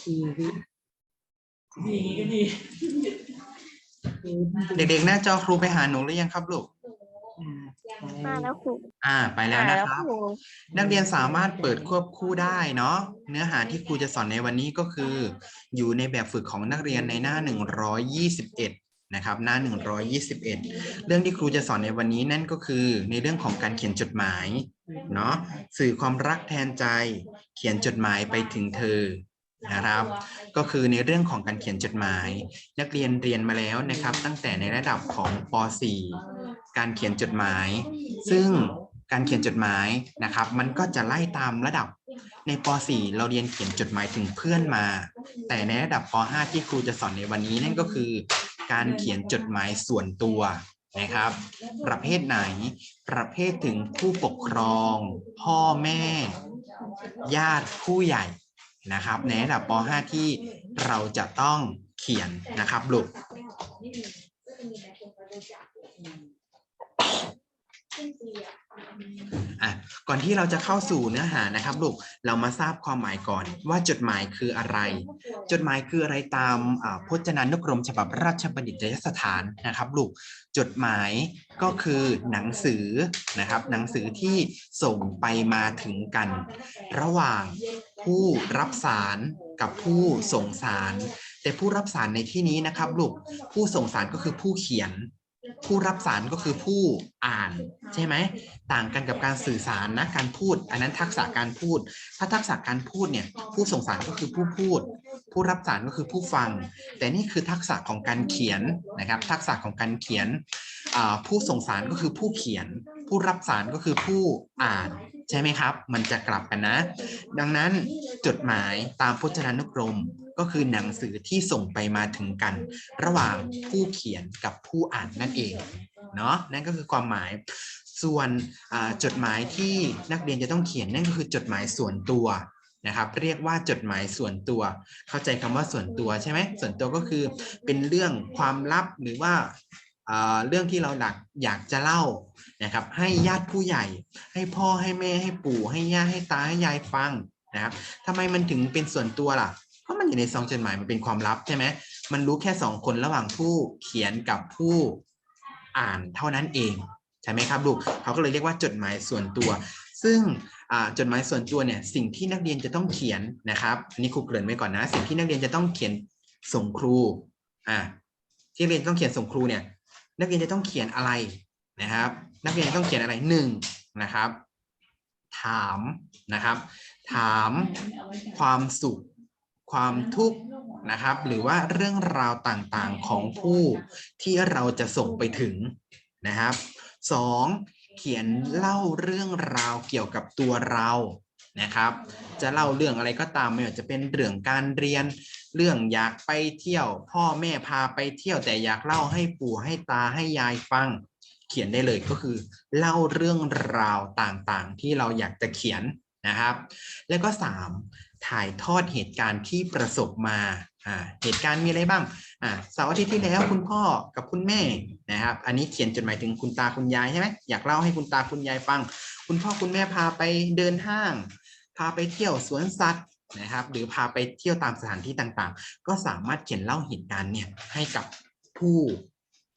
ชีวิตดีก็ดีเด็กๆ หน้าจอครูไปหาหนูหรือยังครับลูกมาแล้วครูอ่า ไปแล้วมานะแล้วครับครูนักเรียนสามารถเปิดควบคู่ได้เนาะเนื้อหาที่ครูจะสอนในวันนี้ก็คือ อยู่ในแบบฝึกของนักเรียนในหน้า 121 นะครับ หน้า 121 เรื่องที่ครูจะสอนในวันนี้นั่นก็คือ ในเรื่องของการเขียนจดหมายเนาะสื่อความรักแทนใจ เขียนจดหมายไปถึงเธอ นะครับ ก็คือในเรื่องของการเขียนจดหมาย นักเรียนเรียนมาแล้วนะครับ ตั้งแต่ในระดับของป .4 การเขียนจดหมาย ซึ่งการเขียนจดหมายนะครับ มันก็จะไล่ตามระดับในป .4 เราเรียนเขียนจดหมายถึงเพื่อนมา แต่ในระดับป .5 ที่ครูจะสอนในวันนี้นั่นก็คือ การเขียนจดหมายส่วนตัวนะครับ ประเภทไหน ประเภทถึงผู้ปกครอง พ่อแม่ ญาติผู้ใหญ่ นะครับในระดับป .5 ที่เราจะต้องเขียนนะครับลูกอะก่อนที่เราจะเข้าสู่เนื้อหานะครับลูกเรามาทราบความหมายก่อนว่าจดหมายคืออะไร จดหมายคืออะไรตามอ่าพจนานุกรมฉบับราชบัณฑิตยสถานนะครับลูกจดหมายก็คือหนังสือนะครับหนังสือที่ส่งไปมาถึงกัน ระหว่าง ผู้รับสารกับผู้ส่งสาร แต่ผู้รับสารในที่นี้นะครับลูกผู้ส่งสารก็คือผู้เขียน ผู้รับสารก็คือผู้อ่าน ใช่ไหมต่างกันกับการสื่อสารนะการพูด อันนั้นทักษะการพูด ถ้าทักษะการพูดเนี่ยผู้ส่งสารก็คือผู้พูด ผู้รับสารก็คือผู้ฟัง แต่นี่คือทักษะของการเขียนนะครับ ทักษะของการเขียนผู้ส่งสารก็คือผู้เขียน ผู้รับสารก็คือผู้อ่านใช่ไหมครับ มันจะกลับกันนะ ดังนั้นจดหมายตามพจนานุกรมก็คือหนังสือที่ส่งไปมาถึงกัน ระหว่างผู้เขียนกับผู้อ่านนั่นเองเนาะนั่นก็คือความหมายส่วนจดหมายที่นักเรียนจะต้องเขียนนั่นก็คือจดหมายส่วนตัวนะครับ เรียกว่าจดหมายส่วนตัว เข้าใจคำว่าส่วนตัวใช่ไหมส่วนตัวก็คือเป็นเรื่องความลับหรือว่า เรื่องที่เราหลักอยากจะเล่านะครับให้ญาติผู้ใหญ่ ให้พ่อให้แม่ให้ปู่ ให้ย่าให้ตาให้ยายฟังนะครับทำไมมันถึงเป็นส่วนตัวล่ะเพราะมันอยู่ในซองจดหมายมันเป็นความลับใช่ไหมมันรู้แค่สองคนระหว่างผู้เขียนกับผู้อ่านเท่านั้นเองใช่ไหมครับลูกเขาก็เลยเรียกว่าจดหมายส่วนตัว ซึ่งจดหมายส่วนตัวเนี่ยสิ่งที่นักเรียนจะต้องเขียนนะครับอันนี้ครูเกริ่นไว้ก่อนนะ สิ่งที่นักเรียนจะต้องเขียนส่งครูอ่าที่เรียนต้องเขียนส่งครูเนี่ย นักเรียนจะต้องเขียนอะไรนะครับ นักเรียนต้องเขียนอะไรหนึ่งนะครับ ถามนะครับ ถามความสุข ความทุกข์นะครับ หรือว่าเรื่องราวต่างๆของผู้ที่เราจะส่งไปถึงนะครับสองเขียนเล่าเรื่องราวเกี่ยวกับตัวเรานะครับ จะเล่าเรื่องอะไรก็ตามไม่ว่าจะเป็นเรื่องการเรียน เรื่องอยากไปเที่ยว พ่อแม่พาไปเที่ยวแต่อยากเล่าให้ปู่ให้ตาให้ยายฟัง เขียนได้เลยก็คือ เล่าเรื่องราวต่างๆ ที่เราอยากจะเขียนนะครับ แล้วก็สามถ่ายทอดเหตุการณ์ที่ประสบมาอ่าเหตุการณ์มีอะไรบ้างอ่าเสาร์อาทิตย์ที่แล้วคุณพ่อกับคุณแม่นะครับ อันนี้เขียนจดหมายถึงคุณตาคุณยายใช่ไหมอยากเล่าให้คุณตาคุณยายฟัง คุณพ่อคุณแม่พาไปเดินห้าง พาไปเที่ยวสวนสัตว์ นะครับ หรือพาไปเที่ยวตามสถานที่ต่างๆ ก็สามารถเขียนเล่าเหตุการณ์เนี่ยให้กับผู้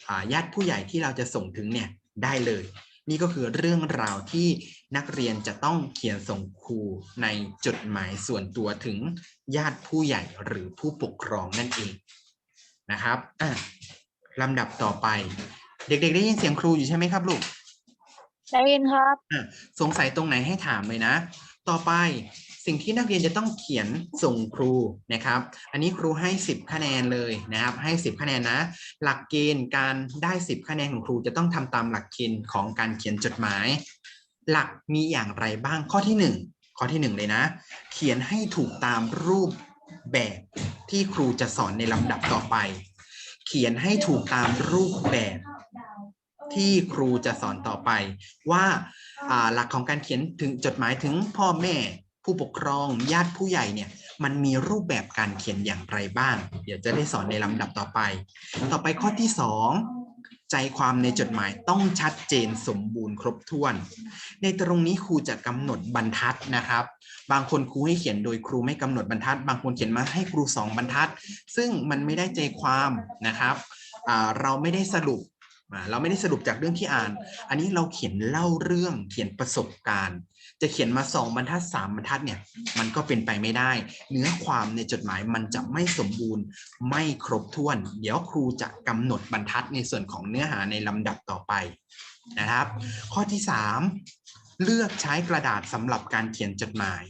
อ่าญาติผู้ใหญ่ที่เราจะส่งถึงเนี่ยได้เลย นี่ก็คือเรื่องราวที่นักเรียนจะต้องเขียนส่งครูในจดหมายส่วนตัวถึงญาติผู้ใหญ่หรือผู้ปกครองนั่นเองนะครับอะลำดับต่อไป เด็กๆ ได้ยินเสียงครูอยู่ใช่ไหมครับลูกได้ยินครับอะสงสัยตรงไหนให้ถามเลยนะ ต่อไป สิ่งที่นักเรียนจะต้องเขียนส่งครูนะครับ อันนี้ครูให้ 10 คะแนนเลยนะครับ ให้ 10 คะแนนนะ หลักเกณฑ์การได้ 10 คะแนนของครูจะต้องทำตามหลักเกณฑ์ของการเขียนจดหมาย หลักมีอย่างไรบ้างข้อที่ 1 ข้อที่ 1 เลยนะ เขียนให้ถูกตามรูปแบบที่ครูจะสอนในลำดับต่อไป เขียนให้ถูกตามรูปแบบที่ครูจะสอนต่อไป ว่าหลักของการเขียนถึงจดหมายถึงพ่อแม่ ผู้ปกครองญาติผู้ใหญ่เนี่ยมันมีรูปแบบการเขียนอย่างไรบ้าง เดี๋ยวจะได้สอนในลำดับต่อไป ต่อไปข้อที่สองใจความในจดหมายต้องชัดเจนสมบูรณ์ครบถ้วน ในตรงนี้ครูจะกำหนดบรรทัดนะครับ บางคนครูให้เขียนโดยครูไม่กำหนดบรรทัด บางคนเขียนมาให้ครูสองบรรทัด ซึ่งมันไม่ได้ใจความนะครับเราไม่ได้สรุปเราไม่ได้สรุปจากเรื่องที่อ่าน อันนี้เราเขียนเล่าเรื่องเขียนประสบการณ์ จะเขียนมาสองบรรทัดสามบรรทัดเนี่ยมันก็เป็นไปไม่ได้ เนื้อความในจดหมายมันจะไม่สมบูรณ์ไม่ครบถ้วน เดี๋ยวครูจะกำหนดบรรทัดในส่วนของเนื้อหาในลำดับต่อไปนะครับ ข้อที่สามเลือกใช้กระดาษสำหรับการเขียนจดหมาย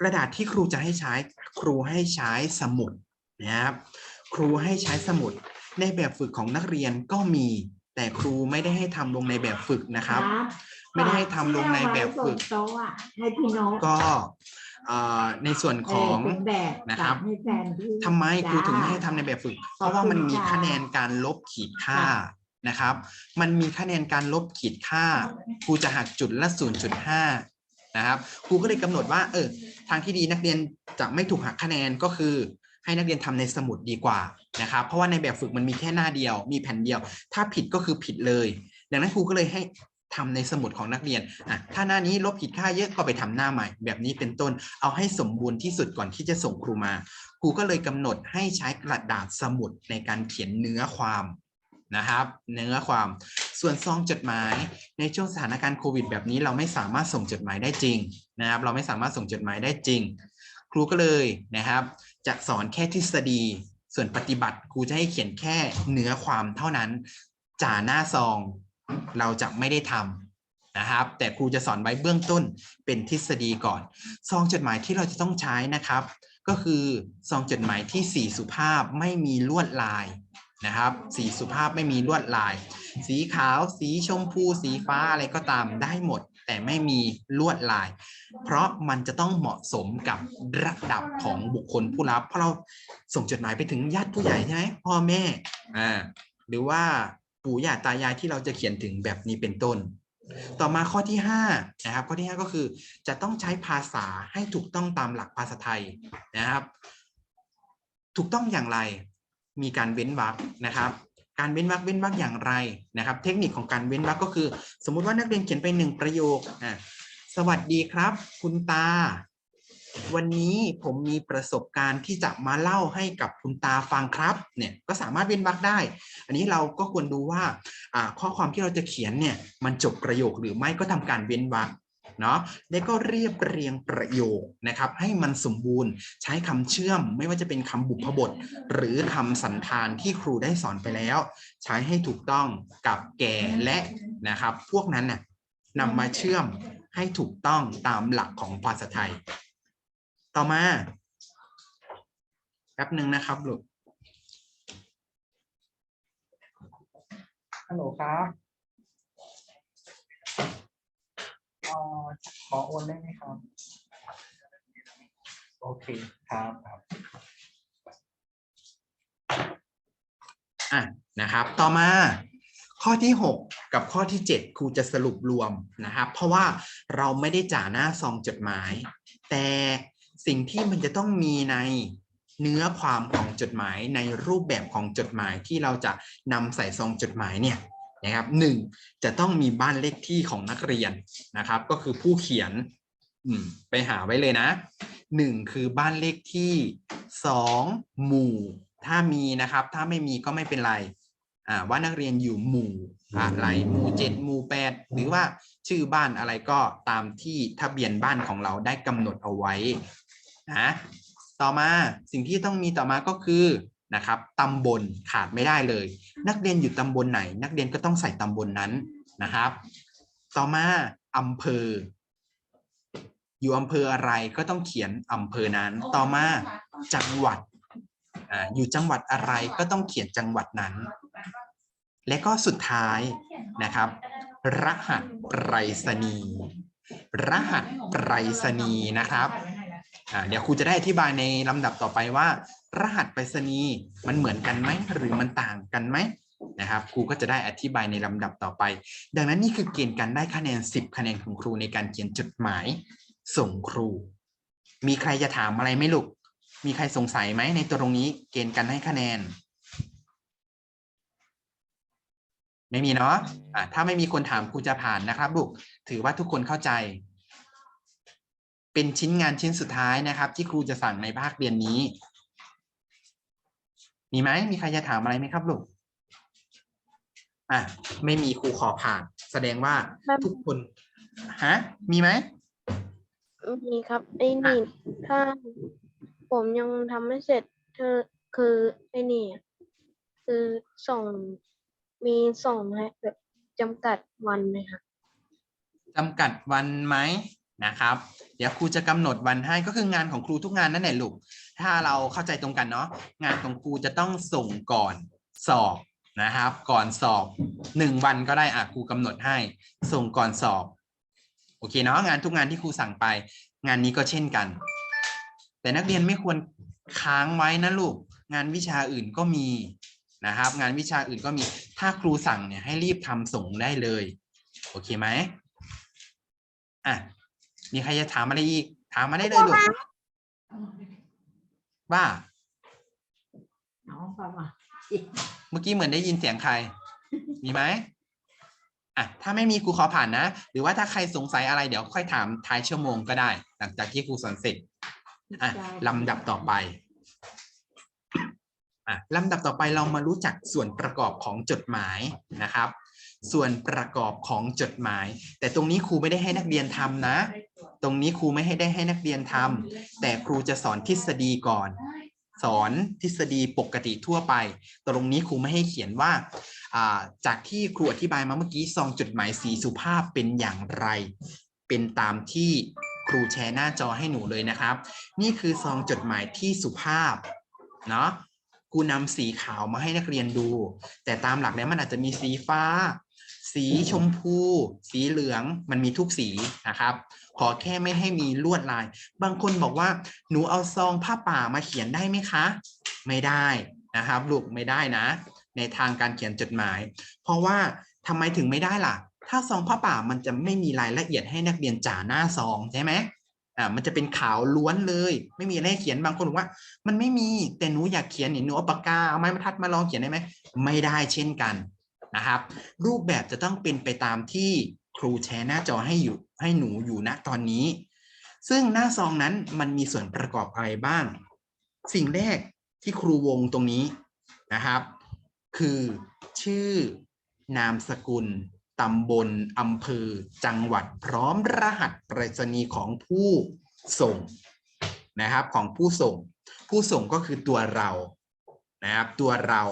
กระดาษที่ครูจะให้ใช้ครูให้ใช้สมุดนะครับครูให้ใช้สมุดในแบบฝึกของนักเรียนก็มี แต่ครูไม่ได้ให้ทำลงในแบบฝึกนะครับ ไม่ได้ให้ทำลงในแบบฝึกโต๊ะอะให้พี่นกก็เอ่อในส่วนของเเป็นแบบนะครับให้แฟนพี่ทำไมครูถึงไม่จ้าให้ทำในแบบฝึก เพราะว่ามันมีคะแนนการลบขีดค่านะครับ มันมีคะแนนการลบขีดค่าครูจะหักจุดละ 0.5 นะครับครูก็เลยกำหนดว่าเออทางที่ดีนักเรียนจะไม่ถูกหักคะแนนก็คือให้นักเรียนทำในสมุดดีกว่านะครับ เพราะว่าในแบบฝึกมันมีแค่หน้าเดียว มีแผ่นเดียว ถ้าผิดก็คือผิดเลย ดังนั้นครูก็เลยให้ ทำในสมุดของนักเรียนอะถ้าหน้านี้ลบขีดค่าเยอะก็ไปทำหน้าใหม่ แบบนี้เป็นต้น เอาให้สมบูรณ์ที่สุดก่อนที่จะส่งครูมา ครูก็เลยกำหนดให้ใช้กระดาษสมุดในการเขียนเนื้อความนะครับ เนื้อความส่วนซองจดหมายในช่วงสถานการณ์โควิด แบบนี้เราไม่สามารถส่งจดหมายได้จริงนะครับ เราไม่สามารถส่งจดหมายได้จริง ครูก็เลยนะครับจะสอนแค่ทฤษฎี ส่วนปฏิบัติครูจะให้เขียนแค่เนื้อความเท่านั้นจ่าหน้าซอง เราจะไม่ได้ทำนะครับ แต่ครูจะสอนไว้เบื้องต้นเป็นทฤษฎีก่อน ซองจดหมายที่เราจะต้องใช้นะครับ ก็คือซองจดหมายที่สีสุภาพไม่มีลวดลายนะครับ สีสุภาพไม่มีลวดลาย สีขาว สีชมพู สีฟ้าอะไรก็ตามได้หมด แต่ไม่มีลวดลาย เพราะมันจะต้องเหมาะสมกับระดับของบุคคลผู้รับ เพราะเราส่งจดหมายไปถึงญาติผู้ใหญ่ใช่ไหมพ่อแม่อ่าหรือว่า ปู่ย่าตายายที่เราจะเขียนถึงแบบนี้เป็นต้น ต่อมาข้อที่5นะครับข้อที่ 5 ก็คือจะต้องใช้ภาษาให้ถูกต้องตามหลักภาษาไทยนะครับ ถูกต้องอย่างไรมีการเว้นวรรคนะครับการเว้นวรรคเว้นวรรคอย่างไรนะครับ เทคนิคของการเว้นวรรคก็คือ สมมุติว่านักเรียนเขียนไปหนึ่งประโยคอะสวัสดีครับ คุณตา วันนี้ผมมีประสบการณ์ที่จะมาเล่าให้กับคุณตาฟังครับเนี่ยก็สามารถเว้นวรรคได้ อันนี้เราก็ควรดูว่าข้อความที่เราจะเขียนเนี่ยมันจบประโยคหรือไม่ก็ทำการเว้นวรรคเนาะแล้วก็เรียบเรียงประโยคนะครับให้มันสมบูรณ์ใช้คำเชื่อมไม่ว่าจะเป็นคำบุพบท หรือคำสันธานที่ครูได้สอนไปแล้ว ใช้ให้ถูกต้องกับแก่และนะครับ พวกนั้นน่ะนำมาเชื่อมให้ถูกต้องตามหลักของภาษาไทย ต่อมาแป๊บหนึ่งนะครับลูกฮัลโหลครับเอ่อขอโอนได้ไหมครับ โอเคครับครับอะนะครับ ต่อมาข้อที่ 6 กับข้อที่ 7 ครูจะสรุปรวมนะครับ เพราะว่าเราไม่ได้จ่าหน้าซองจดหมาย แต่ สิ่งที่มันจะต้องมีในเนื้อความของจดหมายในรูปแบบของจดหมายที่เราจะนำใส่ซองจดหมายเนี่ยนะครับหนึ่งจะต้องมีบ้านเลขที่ของนักเรียนนะครับ ก็คือผู้เขียนไปหาไว้เลยนะหนึ่งคือบ้านเลขที่สองหมู่ ถ้ามีนะครับ ถ้าไม่มีก็ไม่เป็นไรว่านักเรียนอยู่หมู่อะไรหมู่เจ็ดหมู่แปดหรือว่าชื่อบ้านอะไรก็ตามที่ทะเบียนบ้านของเราได้กำหนดเอาไว้ นะต่อมาสิ่งที่ต้องมีต่อมาก็คือนะครับตำบลขาดไม่ได้เลย นักเรียนอยู่ตำบลไหน นักเรียนก็ต้องใส่ตำบลนั้นนะครับ ต่อมาอำเภอ อยู่อำเภออะไรก็ต้องเขียนอำเภอนั้น ต่อมาจังหวัดอ่าอยู่จังหวัดอะไรก็ต้องเขียนจังหวัดนั้น และก็สุดท้ายนะครับ รหัสไปรษณีย์รหัสไปรษณีย์นะครับ อ่าเดี๋ยวครูจะได้อธิบายในลำดับต่อไปว่า รหัสไปรษณีย์มันเหมือนกันไหมหรือมันต่างกันไหมนะครับครูก็จะได้อธิบายในลำดับต่อไป ดังนั้นนี่คือเกณฑ์การได้คะแนน 10 คะแนนของครูในการเขียนจดหมาย ส่งครู มีใครจะถามอะไรไหมลูก มีใครสงสัยไหมในตัวตรงนี้เกณฑ์การให้คะแนน ไม่มีเนาะะถ้าไม่มีคนถามครูจะผ่านนะครับลูกถือว่าทุกคนเข้าใจ เเป็นชิ้นงานชิ้นสุดท้ายนะครับ ที่ครูจะสั่งในภาคเรียนนี้ มีไหมมีใครจะถามอะไรไหมครับลูกอะไม่มีครูขอผ่าน แสดงว่าไม่ทุกคนฮะมีไหมมีครับไอ้นี่ถ้าผมยังทำไม่เสร็จเธอคือไอ้นี่อะคือส่งมีส่งให้แบบจำกัดวันเลยค่ะจำกัดวันไหม นะครับ เดี๋ยวครูจะกำหนดวันให้ก็คืองานของครูทุกงานนั่นแหละลูก ถ้าเราเข้าใจตรงกันเนาะงานของครูจะต้องส่งก่อนสอบนะครับ ก่อนสอบหนึ่งวันก็ได้อะครูกำหนดให้ ส่งก่อนสอบโอเคเนาะงานทุกงานที่ครูสั่งไป งานนี้ก็เช่นกัน แต่นักเรียนไม่ควรค้างไว้นะลูก งานวิชาอื่นก็มีนะครับ งานวิชาอื่นก็มีถ้าครูสั่งเนี่ยให้รีบทำส่งได้เลย โอเคไหมอะ มีใครจะถามอะไรอีก ถามมาได้เลยลูกว่าน้องประมาณเมื่อกี้เหมือนได้ยินเสียงใคร มีไหมอะถ้าไม่มีครูขอผ่านนะ หรือว่าถ้าใครสงสัยอะไรเดี๋ยวค่อยถามท้ายชั่วโมงก็ได้ หลังจากที่ครูสอนเสร็จอะลำดับต่อไปอะลำดับต่อไปเรามารู้จักส่วนประกอบของจดหมายนะครับ ส่วนประกอบของจดหมาย แต่ตรงนี้ครูไม่ได้ให้นักเรียนทำนะ ตรงนี้ครูไม่ให้ได้ให้นักเรียนทำแต่ครูจะสอนทฤษฎีก่อน สอนทฤษฎีปกติทั่วไป ตรงนี้ครูไม่ให้เขียนว่าอ่า จากที่ครูอธิบายมาเมื่อกี้ซองจดหมายสีสุภาพเป็นอย่างไร เป็นตามที่ครูแชร์หน้าจอให้หนูเลยนะครับ นี่คือซองจดหมายที่สุภาพเนาะครูนำสีขาวมาให้นักเรียนดู แต่ตามหลักแล้วมันอาจจะมีสีฟ้า สีชมพู สีเหลืองมันมีทุกสีนะครับ ขอแค่ไม่ให้มีลวดลาย บางคนบอกว่าหนูเอาซองผ้าป่ามาเขียนได้ไหมคะ ไม่ได้นะครับลูกไม่ได้นะ ในทางการเขียนจดหมาย เพราะว่าทำไมถึงไม่ได้ล่ะ ถ้าซองผ้าป่ามันจะไม่มีรายละเอียดให้นักเรียนจ่าหน้าซองใช่ไหมอ่ามันจะเป็นขาวล้วนเลย ไม่มีอะไรเขียนบางคนบอกว่า มันไม่มีแต่หนูอยากเขียนเนี่ยหนูเอาปากกาเอาไม้บรรทัดมาลองเขียนได้ไหมไม่ได้เช่นกันนะครับ รูปแบบจะต้องเป็นไปตามที่ ครูแชร์หน้าจอให้อยู่ให้หนูอยู่ณตอนนี้ ซึ่งหน้าซองนั้นมันมีส่วนประกอบอะไรบ้าง สิ่งแรกที่ครูวงตรงนี้นะครับ คือชื่อนามสกุลตำบลอำเภอ จังหวัดพร้อมรหัสไปรษณีย์ของผู้ส่งนะครับของผู้ส่ง ผู้ส่งก็คือตัวเรานะครับ ตัวเรา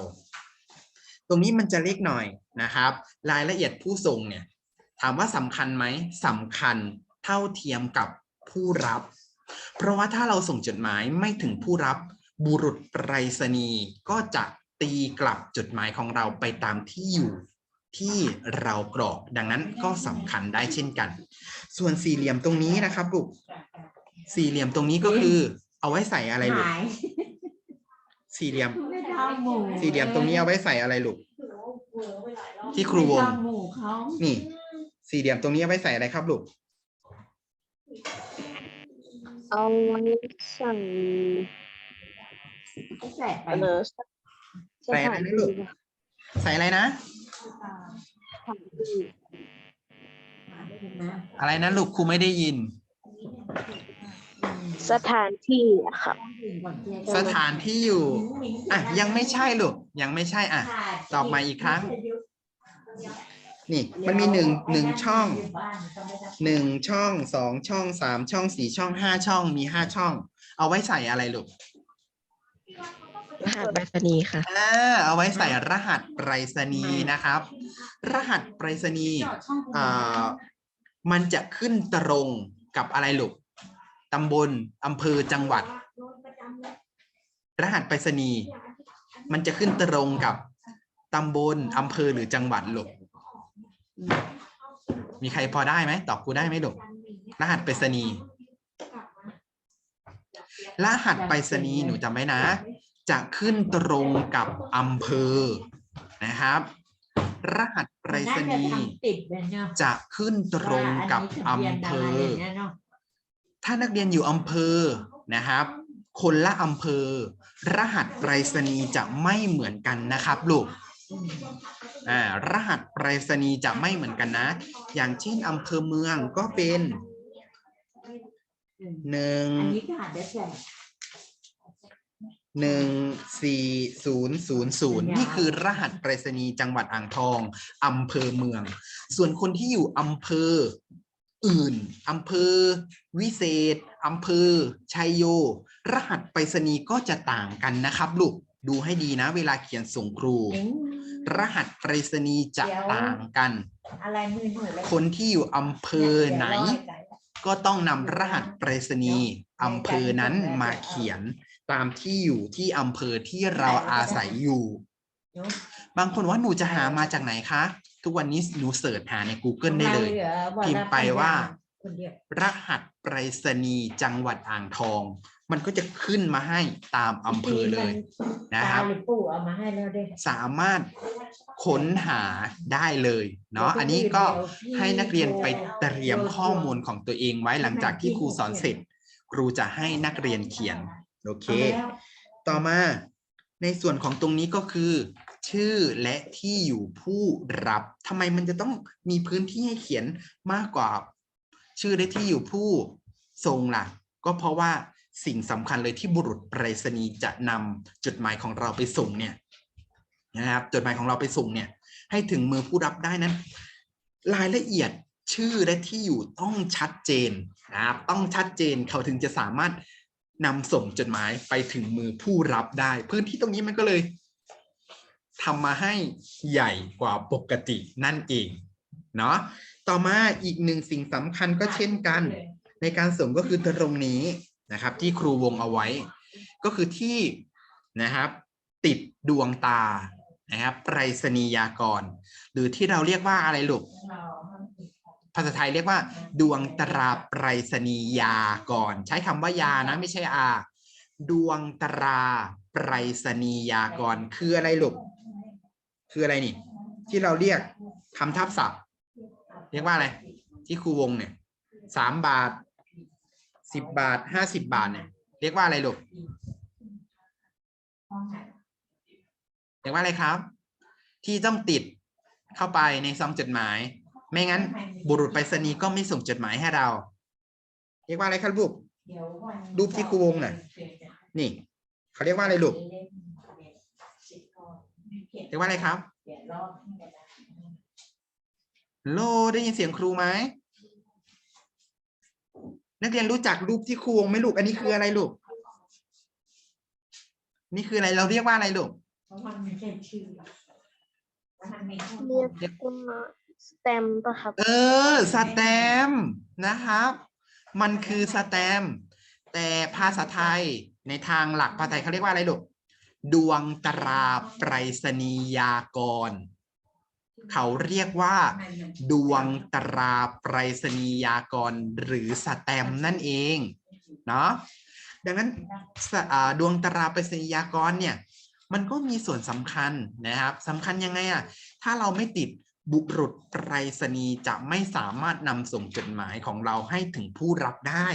ตรงนี้มันจะเล็กหน่อยนะครับ รายละเอียดผู้ส่งเนี่ยามว่าสำคัญไหมสำคัญเท่าเทียมกับผู้รับ เพราะว่าถ้าเราส่งจดหมายไม่ถึงผู้รับ บุรุษไปรษณีย์ก็จะตีกลับจดหมายของเราไปตามที่อยู่ที่เรากรอกดังนั้นก็สำคัญได้เช่นกัน ส่วนสี่เหลี่ยมตรงนี้นะครับลูกสี่เหลี่ยมตรงนี้ก็คือ เอาไว้ใส่อะไรลูกหายสี่เหลี่ยมไม่ทำหมูสี่เหลี่ยมตรงนี้เอาไว้ใส่อะไรลูกที่ครูวงไม่ทำหมูเขานี่ สี่เหลี่ยมตรงนี้เอาไว้ใส่อะไรครับลูก เอาไว้สั่งเขาแสบไปเออใส่อะไรนะลูก ใส่อะไรนะ อะไรนะลูกครูไม่ได้ยิน สถานที่อะครับสถานที่อยู่อะยังไม่ใช่ลูก ยังไม่ใช่อะ ตอบมาอีกครั้ง นี่มันมีหนึ่งหนึ่งช่องหนึ่งช่องสองช่องสามช่องสี่ช่องห้าช่องมีห้าช่อง เอาไว้ใส่อะไรลูกรหัสไปรษณีย์ค่ะอ่าเอาไว้ใส่รหัสไปรษณีย์นะครับ รหัสไปรษณีย์อ่ามันจะขึ้นตรงกับอะไรลูกตำบลอำเภอจังหวัด รหัสไปรษณีย์มันจะขึ้นตรงกับตำบลอำเภอหรือจังหวัดลูก มีใครพอได้ไหมตอบกูได้ไหมลูกรหัสไปรษณีย์รหัสไปรษณีย์หนูจำไว้นะ จะขึ้นตรงกับอำเภอนะครับ รหัสไปรษณีย์ติดเลยเนาะจะขึ้นตรงกับอำเภอ ถ้านักเรียนอยู่อำเภอนะครับ คนละอำเภอ รหัสไปรษณีย์จะไม่เหมือนกันนะครับลูก อ่ารหัสไปรษณีย์จะไม่เหมือนกันนะ อย่างเช่นอำเภอเมืองก็เป็นหนึ่งหนึ่งอันนี้ก็อาจจะแจกหนึ่งสี่ศูนย์ศูนย์ศูนย์นี่คือรหัสไปรษณีย์จังหวัดอ่างทองอำเภอเมือง ส่วนคนที่อยู่อำเภออื่นอำเภอ วิเศษอำเภอชัยโย รหัสไปรษณีย์ก็จะต่างกันนะครับ ลูก ดูให้ดีนะ เวลาเขียนส่งครู เอ็ง รหัสไปรษณีย์จะต่างกัน อะไรมือหนูเลยคนที่อยู่อำเภอไหน ก็ต้องนำรหัสไปรษณีย์อำเภอนั้นมาเขียนตามที่อยู่ที่อำเภอที่เราอาศัยอยู่ บางคนว่าหนูจะหามาจากไหนคะ ทุกวันนี้หนูเสิร์ชหาใน Google ได้เลย พิมพ์ไปว่าคนเดียวรหัสไปรษณีย์จังหวัดอ่างทอง มันก็จะขึ้นมาให้ตามอำเภอเลยนะครับตาหรือปู่เอามาให้แล้วเด้สามารถค้นหาได้เลยเนาะอันนี้ก็ให้นักเรียนไปเตรียมข้อมูลของตัวเองไว้หลังจากที่ครูสอนเสร็จ ครูจะให้นักเรียนเขียนโอเค ต่อมาในส่วนของตรงนี้ก็คือ ชื่อและที่อยู่ผู้รับทำไมมันจะต้องมีพื้นที่ให้เขียนมากกว่า ชื่อและที่อยู่ผู้ส่งล่ะ ก็เพราะว่า สิ่งสำคัญเลยที่บุรุษไปรษณีย์จะนำจดหมายของเราไปส่งเนี่ยนะครับจดหมายของเราไปส่งเนี่ย ให้ถึงมือผู้รับได้นั้น รายละเอียดชื่อและที่อยู่ต้องชัดเจนนะครับต้องชัดเจนเขาถึงจะสามารถนำส่งจดหมายไปถึงมือผู้รับได้ พื้นที่ตรงนี้มันก็เลยทำมาให้ใหญ่กว่าปกตินั่นเองเนาะต่อมาอีกหนึ่งสิ่งสำคัญก็เช่นกัน ในการส่งก็คือตรงนี้ นะครับ ที่ครูวงเอาไว้ ก็คือที่นะครับ ติดดวงตานะครับไปรษณียากร หรือที่เราเรียกว่าอะไรลูกภาษาไทยเรียกว่า ดวงตราไปรษณียากร ใช้คำว่ายานะไม่ใช่อา ดวงตราไปรษณียากร คืออะไรลูกคืออะไรนี่ ที่เราเรียกคำทับศัพท์ เรียกว่าอะไร ที่ครูวงเนี่ยสามบาท สิบบาทห้าสิบบาทเนี่ยเรียกว่าอะไรลูกเรียกว่าอะไรครับ ที่ต้องติดเข้าไปในซองจดหมาย ไม่งั้น บุรุษไปรษณีย์ก็ไม่ส่งจดหมายให้เรา เรียกว่าอะไรครับลูกรูปที่ครูวงน่ะนี่ เขาเรียกว่าอะไรลูกเรียกว่าอะไรครับโลได้ยินเสียงครูไหม นักเรียนรู้จักรูปที่ครูวงไหมลูก อันนี้คืออะไรลูก นี่คืออะไรเราเรียกว่าอะไรลูกเพราะมันไม่ใช่ชื่อแล้วมันมีข้อเรีมูยลกว่าสแตมป์ปะครับ เออ สแตมป์นะครับ มันคือสแตมป์แต่ภาษาไทยในทางหลักภาษาไทยเขาเรียกว่าอะไรลูก ดวงตราไปรษณียากร เขาเรียกว่า ดวงตราไปรษณียากรหรือสแตมป์นั่นเองเนาะดังนั้นดวงตราไปรษณียากรเนี่ยมันก็มีส่วนสำคัญนะครับสำคัญยังไงอะถ้าเราไม่ติดบุรุษไปรษณีย์จะไม่สามารถนำส่งจดหมายของเราให้ถึงผู้รับได้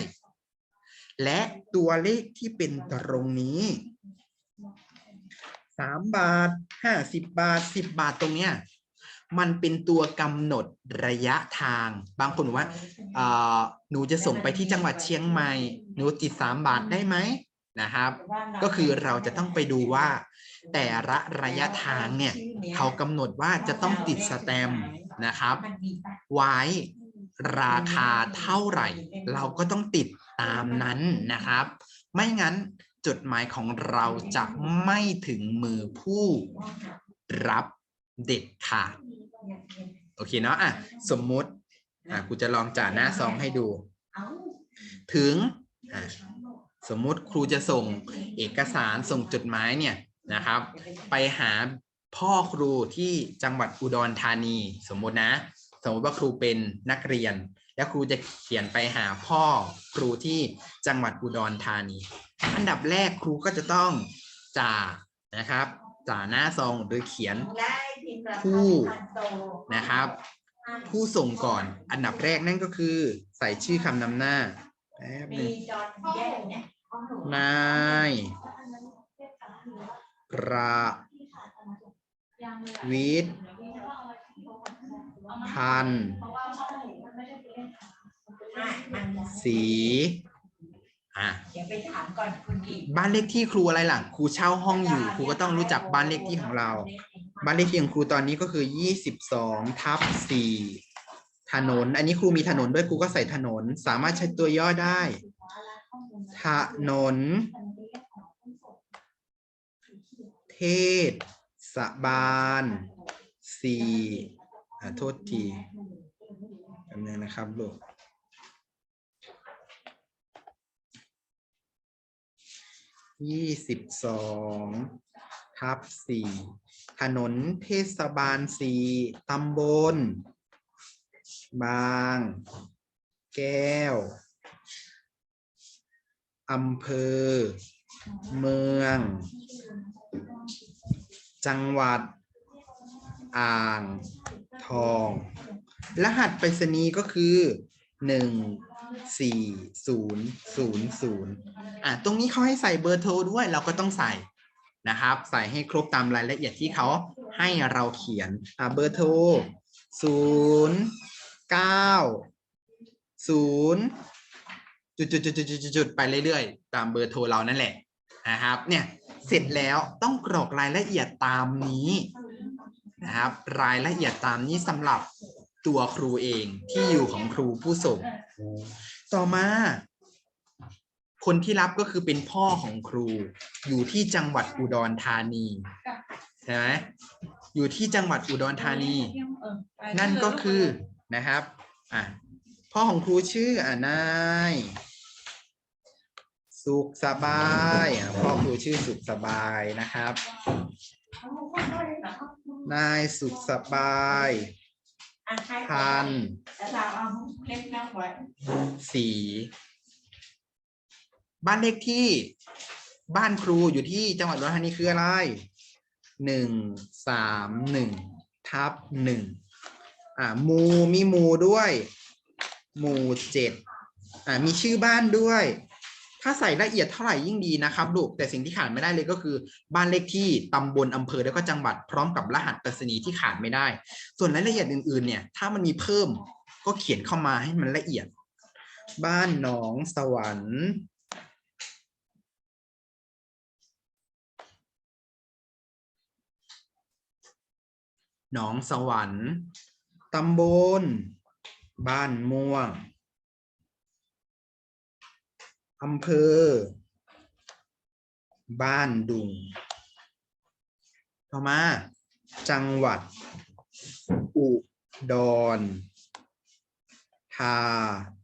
และตัวเลขที่เป็นตรงนี้สามบาทห้าสิบบาทสิบบาทตรงเนี้ย มันเป็นตัวกำหนดระยะทาง บางคนบอกว่าเอ่อหนูจะส่งไปที่จังหวัดเชียงใหม่ หนูติดสามบาทได้ไหมนะครับ ก็คือเราจะต้องไปดูว่า แต่ละระยะทางเนี่ย เขากำหนดว่าจะต้องติดสแตมป์นะครับ ไว้ราคาเท่าไหร่ เราก็ต้องติดตามนั้นนะครับ ไม่งั้นจดหมายของเราจะไม่ถึงมือผู้รับเด็ดขาดโอเคเนาะอะสมมุติอะกูจะลองจ่าหน้าซองให้ดู ถึงอะสมมุติครูจะส่งเอกสารส่งจดหมายเนี่ยนะครับ ไปหาพ่อครูที่จังหวัดอุดรธานี สมมุตินะ สมมติว่าครูเป็นนักเรียน แล้วครูจะเขียนไปหาพ่อครูที่จังหวัดอุดรธานี อันดับแรกครูก็จะต้องจ่านะครับจ่าหน้าซองหรือเขียน ผู้นะครับ ผู้ส่งก่อนอันดับแรกนั่นก็คือ ใส่ชื่อคำนำหน้าแป๊บหนึงนายประวิทย์พันธ์ศรีอะบ้านเลขที่ครูอะไรล่ะ ครูเช่าห้องอยู่ ครูก็ต้องรู้จักบ้านเลขที่ของเรา บ้านเลขที่ของครูตอนนี้ก็คือยี่สิบสองทับสี่ถนน อันนี้ครูมีถนนด้วยครูก็ใส่ถนน สามารถใช้ตัวย่อได้ ถนน เทศบาลสี่อ่าโทษทีแป๊บนึงนะครับลูกยี่สิบสองทับสี่ ถนนเทศบาลสี่ตำบล บาง แก้ว อำเภอ เมือง จังหวัด อ่าง ทอง รหัสไปรษณีย์ก็คือหนึ่งสี่ศูนย์ศูนย์ศูนย์อะ ตรงนี้เขาให้ใส่เบอร์โทรด้วย เราก็ต้องใส่ นะครับ ใส่ให้ครบตามรายละเอียดที่เขาให้เราเขียนเบอร์โทรศูนย์เก้าศูนย์จุดจุดจุดจุดจุดจุดไปเรื่อยๆ ตามเบอร์โทรเรานั่นแหละนะครับ เนี่ยเสร็จแล้วต้องกรอกรายละเอียดตามนี้นะครับ รายละเอียดตามนี้สำหรับตัวครูเองที่อยู่ของครูผู้ส่ง ต่อมา คนที่รับก็คือเป็นพ่อของครู อยู่ที่จังหวัดอุดรธานีใช่ไหมอยู่ที่จังหวัดอุดรธานี นั่นก็คือนะครับอะพ่อของครูชื่ออ่านายสุขสบายอะพ่อครูชื่อสุขสบายนะครับ นายสุขสบายพันธุ์แล้วเราเอาเล็บนั่งไว้สี บ้านเลขที่ บ้านครูอยู่ที่จังหวัดอุดรธานีคืออะไรหนึ่งสามหนึ่งทับหนึ่งอ่าหมูมีหมูด้วยหมู่เจ็ดอ่ามีชื่อบ้านด้วย ถ้าใส่ละเอียดเท่าไหร่ยิ่งดีนะครับลูกแต่สิ่งที่ขาดไม่ได้เลยก็คือ บ้านเลขที่ตำบลอำเภอแล้วก็จังหวัดพร้อมกับรหัสไปรษณีย์ที่ขาดไม่ได้ ส่วนรายละเอียดอื่นๆ เนี่ยถ้ามันมีเพิ่มก็เขียนเข้ามาให้มันละเอียด บ้านหนองสวรรค์ หนองสวรรค์ตำบล บ้านม่วงอำเภอ บ้านดุงต่อมาจังหวัด อุดรธา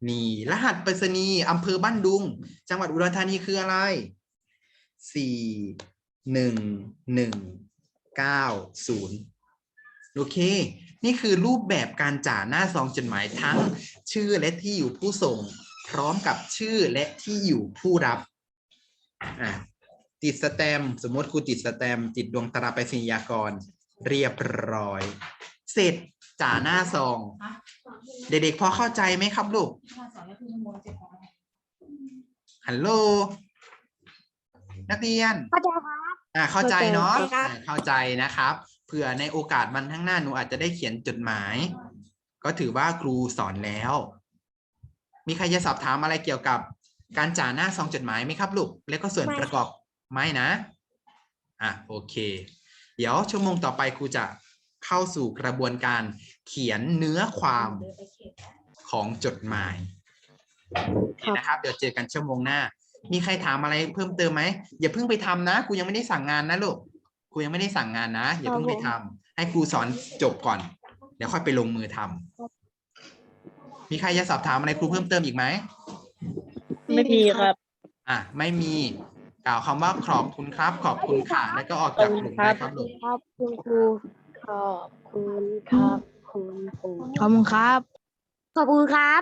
นี รหัสไปรษณีย์อำเภอบ้านดุง จังหวัดอุดรธานีคืออะไรสี่หนึ่งหนึ่งเก้าศูนย์ โอเค นี่คือรูปแบบการจ่าหน้าซองจดหมายทั้งชื่อและที่อยู่ผู้ส่ง พร้อมกับชื่อและที่อยู่ผู้รับอะติดสแตมป์สมมติครูติดสแตมป์ติดดวงตราไปรษณียากร เรียบร้อย เสร็จจ่าหน้าซอง เด็กๆพอเข้าใจไหมครับลูกข้อสองก็คือชั่วโมงเจ็ดร้อยฮัลโหลนักเรียน เข้าใจครับอ่าเข้าใจเนาะเข้าใจครับอ่าเข้าใจนะครับ เผื่อในโอกาสวันข้างหน้าหนูอาจจะได้เขียนจดหมาย ก็ถือว่าครูสอนแล้ว มีใครจะสอบถามอะไรเกี่ยวกับการจ่าหน้าซองจดหมายไหมครับลูก แล้วก็ส่วนประกอบไม่นะ อะโอเค เดี๋ยวชั่วโมงต่อไปครูจะเข้าสู่กระบวนการเขียนเนื้อความของจดหมายนี่นะครับ เดี๋ยวเจอกันชั่วโมงหน้า มีใครถามอะไรเพิ่มเติมไหมอย่าเพิ่งไปทำนะครูยังไม่ได้สั่งงานนะลูกค รูยังไม่ได้สั่งงานนะ อย่าเพิ่งไปทำให้ครูสอนจบก่อน เดี๋ยวค่อยไปลงมือทำมีใครจะสอบถามอะไรครูเพิ่มเติมอีกไหม ไม่มีครับ อะ ไม่มี กล่าวคำว่าขอบคุณครับ ขอบคุณค่ะ แล้วก็ออกจากกลุ่มได้ครับลูกครับคุณครูขอบคุณครับคุณครูขอบคุณครับ ขอบคุณครับ